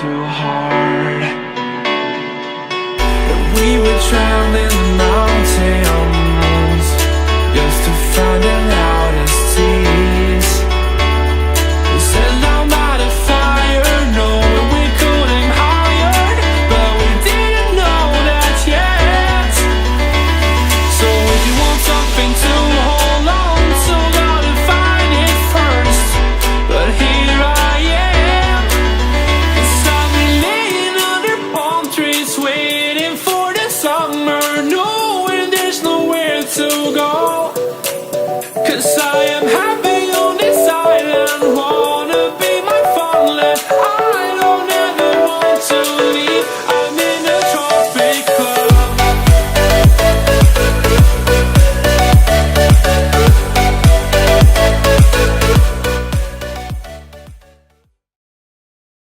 too hard. That we would try waiting for the summer, knowing there's nowhere to go. Cause I am happy.